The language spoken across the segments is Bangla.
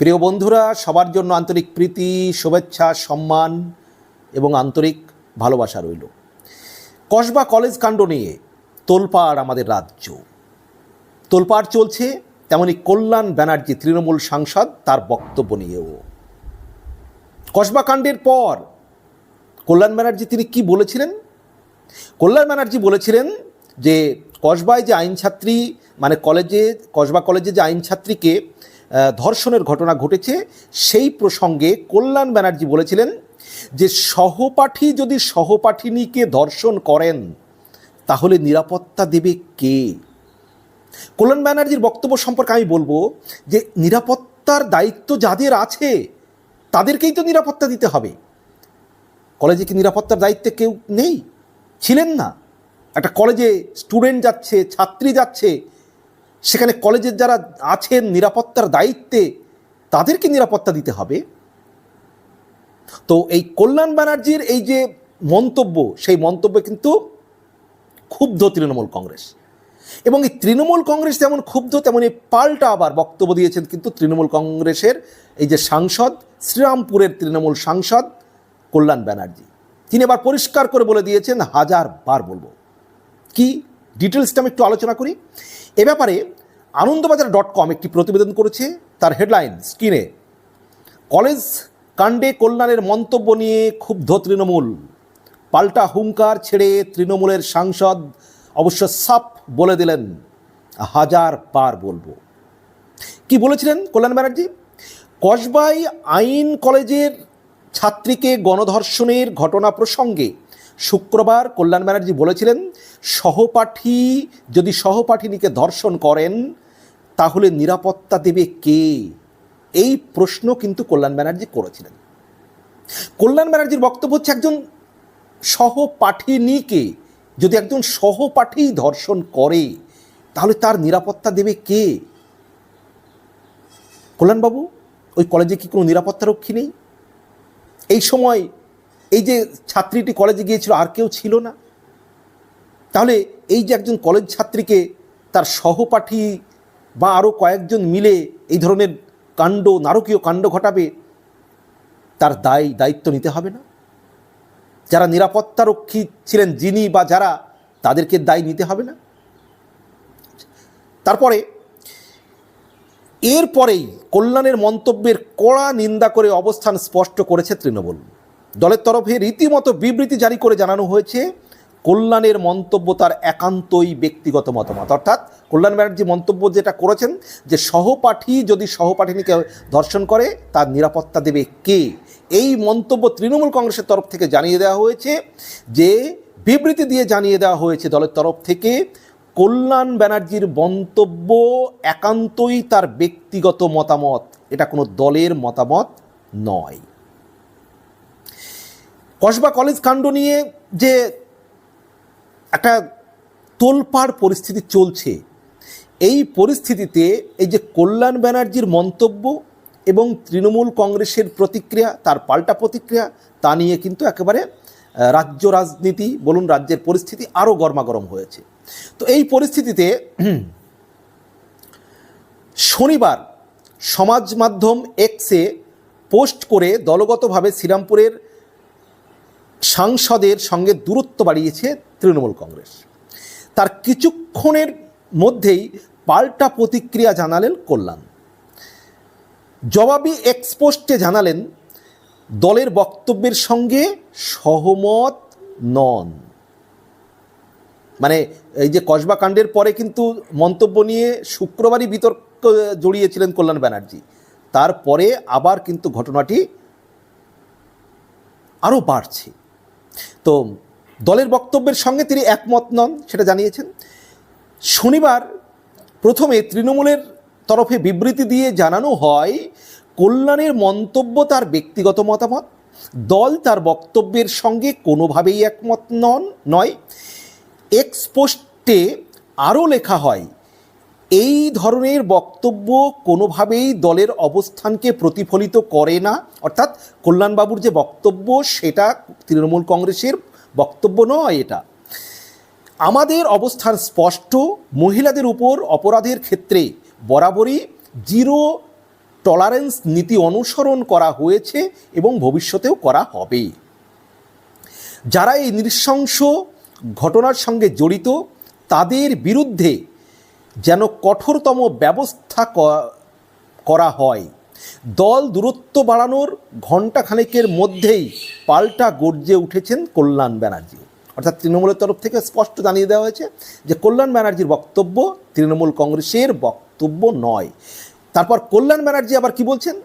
প্রিয় বন্ধুরা সবার জন্য আন্তরিক প্রীতি শুভেচ্ছা সম্মান এবং আন্তরিক ভালোবাসা রইল। কসবা কলেজ কাণ্ড নিয়ে তোলপাড় আমাদের রাজ্য। তোলপাড় চলছে তেমনি কল্যাণ ব্যানার্জি তৃণমূল সাংসদ তার বক্তব্য নিয়েও। কসবা কাণ্ডের পর কল্যাণ ব্যানার্জি তিনি কি বলেছিলেন? কল্যাণ ব্যানার্জি বলেছিলেন যে কসবায় যে আইন ছাত্রী মানে কলেজে কসবা কলেজে যে আইন ছাত্রীকে আহ, ধর্ষণের ঘটনা ঘটেছে। সেই প্রসঙ্গে কল্যাণ ব্যানার্জি বলেছিলেন যে, সহপাঠী যদি সহপাঠিনীকে ধর্ষণ করেন, তাহলে নিরাপত্তা দেবে কে? কল্যাণ ব্যানার্জির বক্তব্য সম্পর্কে আমি বলব যে, নিরাপত্তার দায়িত্ব যাদের আছে, তাদেরকেই তো নিরাপত্তা দিতে হবে। কলেজে কি নিরাপত্তার দায়িত্বে কেউ নেই? ছিলেন না। একটা কলেজে স্টুডেন্ট যাচ্ছে, ছাত্রী যাচ্ছে সেখানে কলেজের যারা আছেন নিরাপত্তার দায়িত্বে, তাদেরকে নিরাপত্তা দিতে হবে। তো এই কল্যাণ ব্যানার্জির এই যে মন্তব্য, সেই মন্তব্যে কিন্তু ক্ষুব্ধ তৃণমূল কংগ্রেস। এবং এই তৃণমূল কংগ্রেস যেমন ক্ষুব্ধ, তেমনি পাল্টা আবার বক্তব্য দিয়েছেন কিন্তু তৃণমূল কংগ্রেসের এই যে সাংসদ, শ্রীরামপুরের তৃণমূল সাংসদ কল্যাণ ব্যানার্জি। তিনি এবার পরিষ্কার করে বলে দিয়েছেন হাজার বার বলব। কি? ডিটেলসটা আমি একটু আলোচনা করি। এ ব্যাপারে আনন্দবাজার ডট কম একটি প্রতিবেদন করেছে, তার হেডলাইন, স্ক্রিনে, কলেজ কাণ্ডে কল্যাণের মন্তব্য নিয়ে ক্ষুব্ধ তৃণমূল। পাল্টা হুঙ্কার ছেড়ে তৃণমূলের সাংসদ অবশ্য সাপ বলে দিলেন, হাজার বার বলব। কি বলেছিলেন কল্যাণ ব্যানার্জি? কসবাই আইন কলেজের ছাত্রীকে গণধর্ষণের ঘটনা প্রসঙ্গে শুক্রবার কল্যাণ ব্যানার্জি বলেছিলেন, সহপাঠী যদি সহপাঠিনীকে ধর্ষণ করেন তাহলে নিরাপত্তা দেবে কে? এই প্রশ্ন কিন্তু কল্যাণ ব্যানার্জি করেছিলেন। কল্যাণ ব্যানার্জির বক্তব্য হচ্ছে একজন সহপাঠিনীকে, যদি একজন সহপাঠী ধর্ষণ করে, তাহলে তার নিরাপত্তা দেবে কে? কল্যাণবাবু, ওই কলেজে কি কোনো নিরাপত্তা রক্ষী নেই? এই সময় এই যে ছাত্রীটি কলেজে গিয়েছিল আর কেউ ছিল না। তাহলে এই যে একজন কলেজ ছাত্রীকে তার সহপাঠী বা আরও কয়েকজন মিলে এই ধরনের কাণ্ড, নারকীয় কাণ্ড ঘটাবে, তার দায়, দায়িত্ব নিতে হবে না। যারা নিরাপত্তারক্ষী ছিলেন যিনি বা যারা, তাদেরকে দায় নিতে হবে না। তারপরে এরপরেই কল্যাণের মন্তব্যের কড়া নিন্দা করে অবস্থান স্পষ্ট করেছে তৃণমূল। দলের তরফে রীতিমতো বিবৃতি জারি করে জানানো হয়েছে কল্যাণের মন্তব্য তার একান্তই ব্যক্তিগত মতামত। অর্থাৎ কল্যাণ ব্যানার্জি মন্তব্য যেটা করেছেন যে সহপাঠী যদি সহপাঠিনীকে ধর্ষণ করে, তার নিরাপত্তা দেবে কে? এই মন্তব্য তৃণমূল কংগ্রেসের তরফ থেকে জানিয়ে দেওয়া হয়েছে যে, বিবৃতি দিয়ে জানিয়ে দেওয়া হয়েছে দলের তরফ থেকে, কল্যাণ ব্যানার্জির মন্তব্য একান্তই তার ব্যক্তিগত মতামত। এটা কোনো দলের মতামত নয়। কসবা কলেজ কাণ্ড নিয়ে যে একটা তোলপাড় পরিস্থিতি চলছে। এই পরিস্থিতিতে এই যে কল্যাণ ব্যানার্জির মন্তব্য এবং তৃণমূল কংগ্রেসের প্রতিক্রিয়া, তার পাল্টা প্রতিক্রিয়া, তা নিয়ে কিন্তু একেবারে রাজ্য রাজনীতি বলুন রাজ্যের পরিস্থিতি আরও গরমাগরম হয়েছে। তো এই পরিস্থিতিতে শনিবার সমাজ মাধ্যম এক্সে পোস্ট করে দলগতভাবে শ্রীরামপুরের সাংসদের সঙ্গে দূরত্ব বাড়িয়েছে তৃণমূল কংগ্রেস। তার কিছুক্ষণের মধ্যেই পাল্টা প্রতিক্রিয়া জানালেন কল্যাণ। জবাবি এক্সপোস্টে জানালেন, দলের বক্তব্যের সঙ্গে সহমত নন। মানে এই যে কসবা কাণ্ডের পরে কিন্তু মন্তব্য নিয়ে শুক্রবারই বিতর্ক জড়িয়েছিলেন কল্যাণ ব্যানার্জি। তারপরে আবার কিন্তু ঘটনাটি আরও বাড়ছে। তো দলের বক্তব্যের সঙ্গে তিনি একমত নন, সেটা জানিয়েছেন। শনিবার প্রথমে তৃণমূলের তরফে বিবৃতি দিয়ে জানানো হয়, কল্যাণের মন্তব্য তার ব্যক্তিগত মতামত, দল তার বক্তব্যের সঙ্গে কোনোভাবেই একমত নন, নয়। এক্সপোস্টে আরও লেখা হয়, এই ধরনের বক্তব্য কোনোভাবেই দলের অবস্থানকে প্রতিফলিত করে না। অর্থাৎ কল্যাণবাবুর যে বক্তব্য, সেটা তৃণমূল কংগ্রেসের বক্তব্য নয় এটা। আমাদের অবস্থান স্পষ্ট, মহিলাদের উপর অপরাধের ক্ষেত্রে বরাবরই জিরো টলারেন্স নীতি অনুসরণ করা হয়েছে এবং ভবিষ্যতেও করা হবে। যারা এই নৃশংস ঘটনার সঙ্গে জড়িত, তাদের বিরুদ্ধে যেন কঠোরতম ব্যবস্থা করা হয়। দল দূরত্ব বাড়ানোর ঘণ্টাখানেকের মধ্যেই পাল্টা গর্জে উঠেছেন কল্যাণ ব্যানার্জি। অর্থাৎ তৃণমূলের তরফ থেকে স্পষ্ট জানিয়ে দেওয়া হয়েছে যে কল্যাণ ব্যানার্জির বক্তব্য তৃণমূল কংগ্রেসের বক্তব্য নয়। তারপর কল্যাণ ব্যানার্জি আবার কি বলছেন?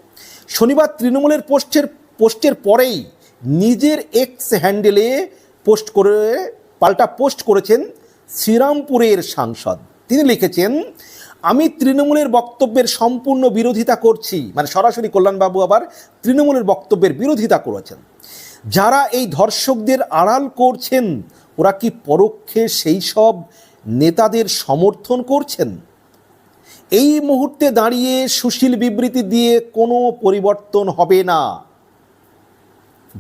শনিবার তৃণমূলের পোস্টের পোস্টের পরেই নিজের এক্স হ্যান্ডেলে পোস্ট করে, পাল্টা পোস্ট করেছেন শ্রীরামপুরের সাংসদ। তিনি লিখেছেন আমি তৃণমূলের বক্তব্যের সম্পূর্ণ বিরোধিতা করছি মানে সরাসরি কল্যাণবাবু আবার তৃণমূলের বক্তব্যের বিরোধিতা করেছেন। যারা এই ধর্ষকদের আড়াল করছেন, ওরা কি পরোক্ষে সেই সব নেতাদের সমর্থন করছেন? এই মুহূর্তে দাঁড়িয়ে সুশীল বিবৃতি দিয়ে কোনো পরিবর্তন হবে না।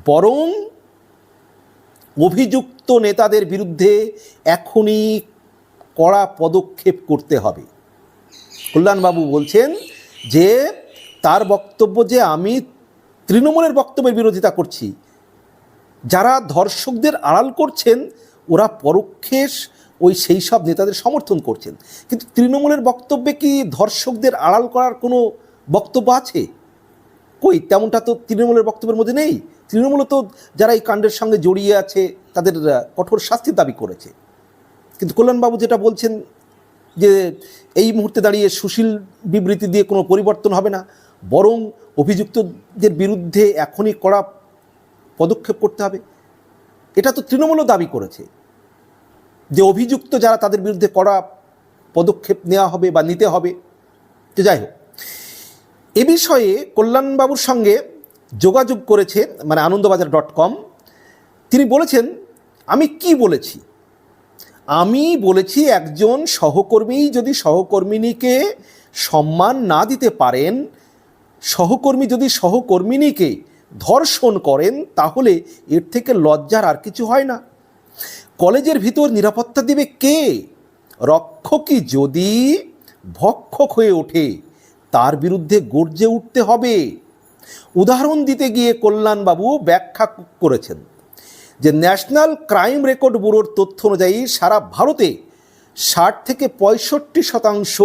বরং অভিযুক্ত নেতাদের বিরুদ্ধে এখনই কড়া পদক্ষেপ করতে হবে। কল্যাণবাবু বলছেন যে তার বক্তব্য যে আমি তৃণমূলের বক্তব্যের বিরোধিতা করছি, যারা ধর্ষকদের আড়াল করছেন, ওরা পরোক্ষে ওই সেই সব নেতাদের সমর্থন করছেন। কিন্তু তৃণমূলের বক্তব্যে কি ধর্ষকদের আড়াল করার কোনো বক্তব্য আছে? কই, তেমনটা তো তৃণমূলের বক্তব্যের মধ্যে নেই। তৃণমূল তো যারা এই কাণ্ডের সঙ্গে জড়িয়ে আছে, তাদের কঠোর শাস্তির দাবি করেছে। কিন্তু কল্যাণবাবু যেটা বলছেন যে এই মুহূর্তে দাঁড়িয়ে সুশীল বিবৃতি দিয়ে কোনো পরিবর্তন হবে না, বরং অভিযুক্তদের বিরুদ্ধে এখনই কড়া পদক্ষেপ করতে হবে। এটা তো তৃণমূলও দাবি করেছে যে অভিযুক্ত যারা তাদের বিরুদ্ধে কড়া পদক্ষেপ নেওয়া হবে বা নিতে হবে, তো যাই হোক। এ বিষয়ে কল্যাণবাবুর সঙ্গে যোগাযোগ করেছে মানে আনন্দবাজার ডট কম। তিনি বলেছেন, আমি কি বলেছি? আমি বলেছি একজন সহকর্মী যদি সহকর্মিনীকে সম্মান না দিতে পারেন, সহকর্মী যদি সহকর্মিনীকে ধর্ষণ করেন, তাহলে এর থেকে লজ্জার আর কিছু হয় না। কলেজের ভিতর নিরাপত্তা দেবে কে? রক্ষকই যদি ভক্ষক হয়ে ওঠে, তার বিরুদ্ধে গর্জে উঠতে হবে। উদাহরণ দিতে গিয়ে কল্যাণবাবু ব্যাখ্যা করেছেন। যে ন্যাশনাল ক্রাইম রেকর্ড ব্যুরোর তথ্য অনুযায়ী সারা ভারতে ষাট থেকে পঁয়ষট্টি শতাংশ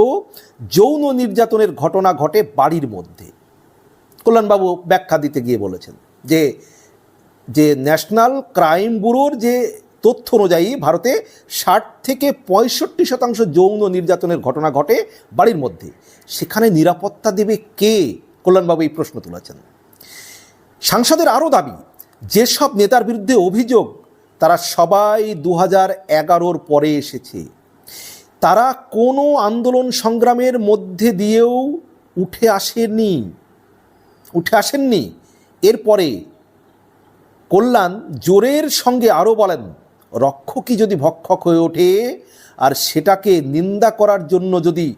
যৌন নির্যাতনের ঘটনা ঘটে বাড়ির মধ্যে। কল্যাণবাবু ব্যাখ্যা দিতে গিয়ে বলেছেন যে যে ন্যাশনাল ক্রাইম ব্যুরোর যে তথ্য অনুযায়ী ভারতে ষাট থেকে পঁয়ষট্টি শতাংশ যৌন নির্যাতনের ঘটনা ঘটে বাড়ির মধ্যে। সেখানে নিরাপত্তা দেবে কে? কল্যাণবাবু এই প্রশ্ন তুলেছেন। সাংসদের আরও দাবি যেসব নেতার বিরুদ্ধে অভিযোগ, তারা সবাই দু হাজার এগারোর পরে এসেছে। তারা কোনো আন্দোলন সংগ্রামের মধ্যে দিয়েও উঠে আসেনি, উঠে আসেননি। এরপরে কল্যাণ জোরের সঙ্গে আরও বলেন রক্ষকই যদি ভক্ষক হয়ে ওঠে আর সেটাকে নিন্দা করার জন্য যদি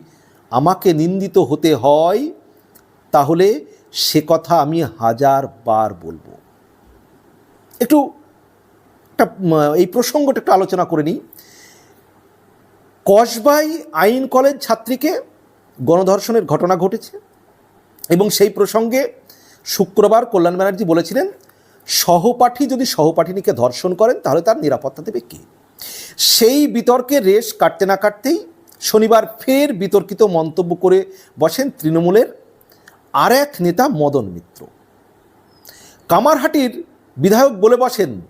আমাকে নিন্দিত হতে হয়, তাহলে সে কথা আমি হাজার বার বলব। একটু একটা এই প্রসঙ্গটা একটু আলোচনা করে নিই। কসবাই আইন কলেজ ছাত্রীকে গণধর্ষণের ঘটনা ঘটেছে এবং সেই প্রসঙ্গে শুক্রবার কল্যাণ ব্যানার্জি বলেছিলেন, সহপাঠী যদি সহপাঠিনীকে ধর্ষণ করেন তাহলে তার নিরাপত্তা দেবে কে? সেই বিতর্কে রেশ কাটতে না কাটতেই শনিবার ফের বিতর্কিত মন্তব্য করে বসেন তৃণমূলের আর এক নেতা মদন মিত্র। কামারহাটির বিধায়ক বলে বসেন,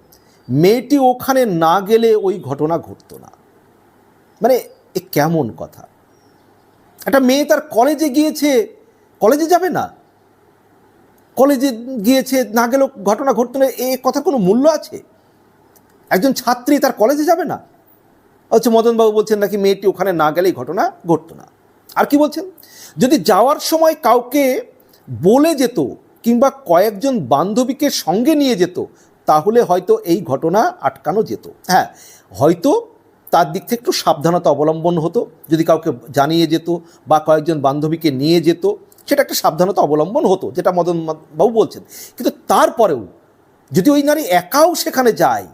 মেয়েটি ওখানে না গেলে ওই ঘটনা ঘটতো না। মানে এ কেমন কথা? একটা মেয়ে তার কলেজে গিয়েছে, কলেজে যাবে না? কলেজে গিয়েছে, না গেলেও ঘটনা ঘটতো না, এ কথার কোনো মূল্য আছে? একজন ছাত্রী তার কলেজে যাবে না? হচ্ছে মদনবাবু বলছেন নাকি মেয়েটি ওখানে না গেলেই ঘটনা ঘটতো না। আর কি বলছেন? যদি যাওয়ার সময় কাউকে বলে যেত কিংবা কয়েকজন বান্ধবীকে সঙ্গে নিয়ে যেত, তাহলে হয়তো এই ঘটনা আটকানো যেত। হ্যাঁ হয়তো তার দিক থেকে একটু সাবধানতা অবলম্বন হতো, যদি কাউকে জানিয়ে যেত বা কয়েকজন বান্ধবীকে নিয়ে যেত, সেটা একটা সাবধানতা অবলম্বন হতো, যেটা মদন বাবু বলছেন। কিন্তু তারপরেও যদি ওই নারী একাও সেখানে যায়,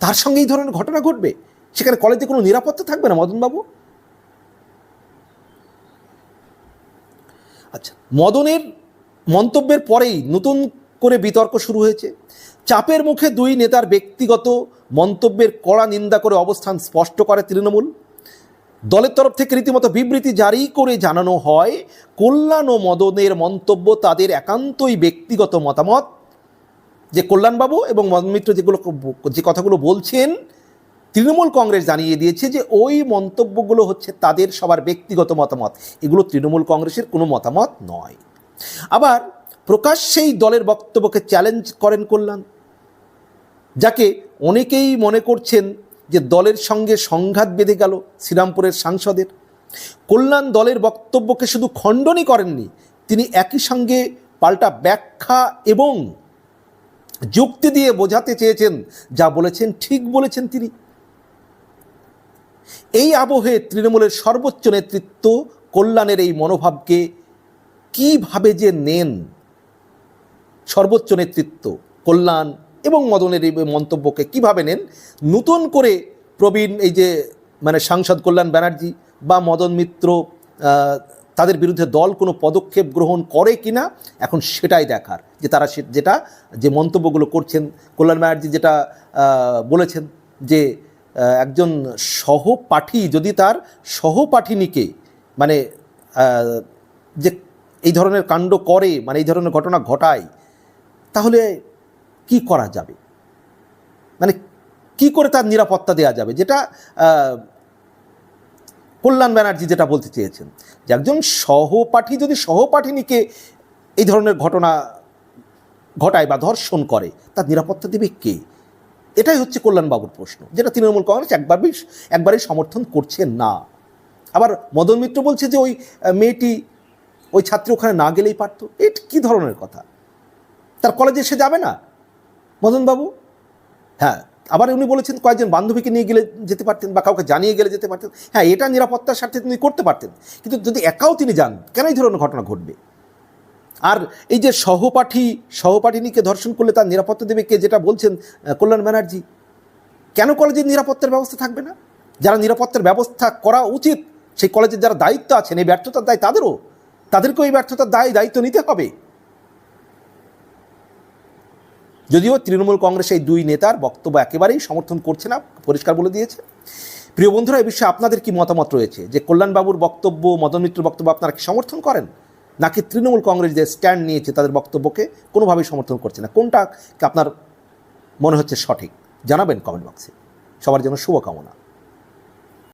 তার সঙ্গে এই ধরনের ঘটনা ঘটবে? সেখানে কলেজে কোনো নিরাপত্তা থাকবে না মদনবাবু আচ্ছা মদনের মন্তব্যের পরেই নতুন করে বিতর্ক শুরু হয়েছে। চাপের মুখে দুই নেতার ব্যক্তিগত মন্তব্যের কড়া নিন্দা করে অবস্থান স্পষ্ট করে তৃণমূল। দলের তরফ থেকে রীতিমতো বিবৃতি জারি করে জানানো হয়, কল্যাণ ও মদনের মন্তব্য তাদের একান্তই ব্যক্তিগত মতামত। যে কল্যাণবাবু এবং মদন মিত্র যেগুলো যে কথাগুলো বলছেন, তৃণমূল কংগ্রেস জানিয়ে দিয়েছে যে ওই মন্তব্যগুলো হচ্ছে তাদের সবার ব্যক্তিগত মতামত। এগুলো তৃণমূল কংগ্রেসের কোনো মতামত নয়। আবার প্রকাশ্যেই দলের বক্তব্যকে চ্যালেঞ্জ করেন কল্যাণ, যাকে অনেকেই মনে করছেন যে দলের সঙ্গে সংঘাত বেঁধে গেল শ্রীরামপুরের সাংসদের। কল্যাণ দলের বক্তব্যকে শুধু খণ্ডনই করেননি, তিনি একই সঙ্গে পাল্টা ব্যাখ্যা এবং যুক্তি দিয়ে বোঝাতে চেয়েছেন, যা বলেছেন, ঠিক বলেছেন তিনি। এই আবহে তৃণমূলের সর্বোচ্চ নেতৃত্ব কল্যাণের এই মনোভাবকে কীভাবে যে নেন? সর্বোচ্চ নেতৃত্ব, কল্যাণ এবং মদনের এই মন্তব্যকে কীভাবে নেন? নতুন করে প্রবীণ এই যে মানে সাংসদ কল্যাণ ব্যানার্জি বা মদন মিত্র তাদের বিরুদ্ধে দল কোনো পদক্ষেপ গ্রহণ করে কিনা, এখন সেটাই দেখার। যে তারা যেটা, যে মন্তব্যগুলো করছেন, কল্যাণ ব্যানার্জি যেটা বলেছেন যে একজন সহপাঠী, যদি তার সহপাঠিনীকে মানে যে এই ধরনের কাণ্ড করে মানে এই ধরনের ঘটনা ঘটায়, তাহলে কি করা যাবে? মানে কি করে তার নিরাপত্তা দেওয়া যাবে? যেটা কল্যাণ ব্যানার্জি যেটা বলতে চেয়েছেন, যে একজন সহপাঠী, যদি সহপাঠিনীকে এই ধরনের ঘটনা ঘটায় বা ধর্ষণ করে, তার নিরাপত্তা দেবে কে? এটাই হচ্ছে কল্যাণবাবুর প্রশ্ন, যেটা তৃণমূল কংগ্রেস একবারই একবারই সমর্থন করছে না। আবার মদন মিত্র বলছে যে ওই মেয়েটি ওই ছাত্রী ওখানে না গেলেই পারতো। এটা কী ধরনের কথা? তার কলেজে সে যাবে না? মদনবাবু? হ্যাঁ আবার উনি বলেছেন কয়েকজন বান্ধবীকে নিয়ে গেলে যেতে পারতেন বা কাউকে জানিয়ে গেলে যেতে পারতেন। হ্যাঁ এটা নিরাপত্তার স্বার্থে তিনি করতে পারতেন। কিন্তু যদি একাও তিনি যান, কেন এই ধরনের ঘটনা ঘটবে? আর এই যে সহপাঠী, সহপাঠিনীকে ধর্ষণ করলে তার নিরাপত্তা দেবে কে যেটা বলছেন কল্যাণ ব্যানার্জি? কেন কলেজের নিরাপত্তার ব্যবস্থা থাকবে না? যারা নিরাপত্তার ব্যবস্থা করা উচিত, সেই কলেজের যারা দায়িত্ব আছেন, এই ব্যর্থতার দায় তাদেরও। তাদেরকেও এই ব্যর্থতার দায়, দায়িত্ব নিতে হবে। যদিও তৃণমূল কংগ্রেস এই দুই নেতার বক্তব্য একেবারেই সমর্থন করছে না, পরিষ্কার বলে দিয়েছে। প্রিয় বন্ধুরা এই বিষয়ে আপনাদের কি মতামত রয়েছে? যে কল্যাণবাবুর বক্তব্য মদন মিত্র বক্তব্য আপনারা কি সমর্থন করেন? নাকি তৃণমূল কংগ্রেস যে স্ট্যান্ড নিয়েছে, তাদের বক্তব্যকে কোনোভাবেই সমর্থন করছে না? কোনটা আপনার মনে হচ্ছে সঠিক? জানাবেন কমেন্ট বক্সে। সবার জন্য শুভকামনা।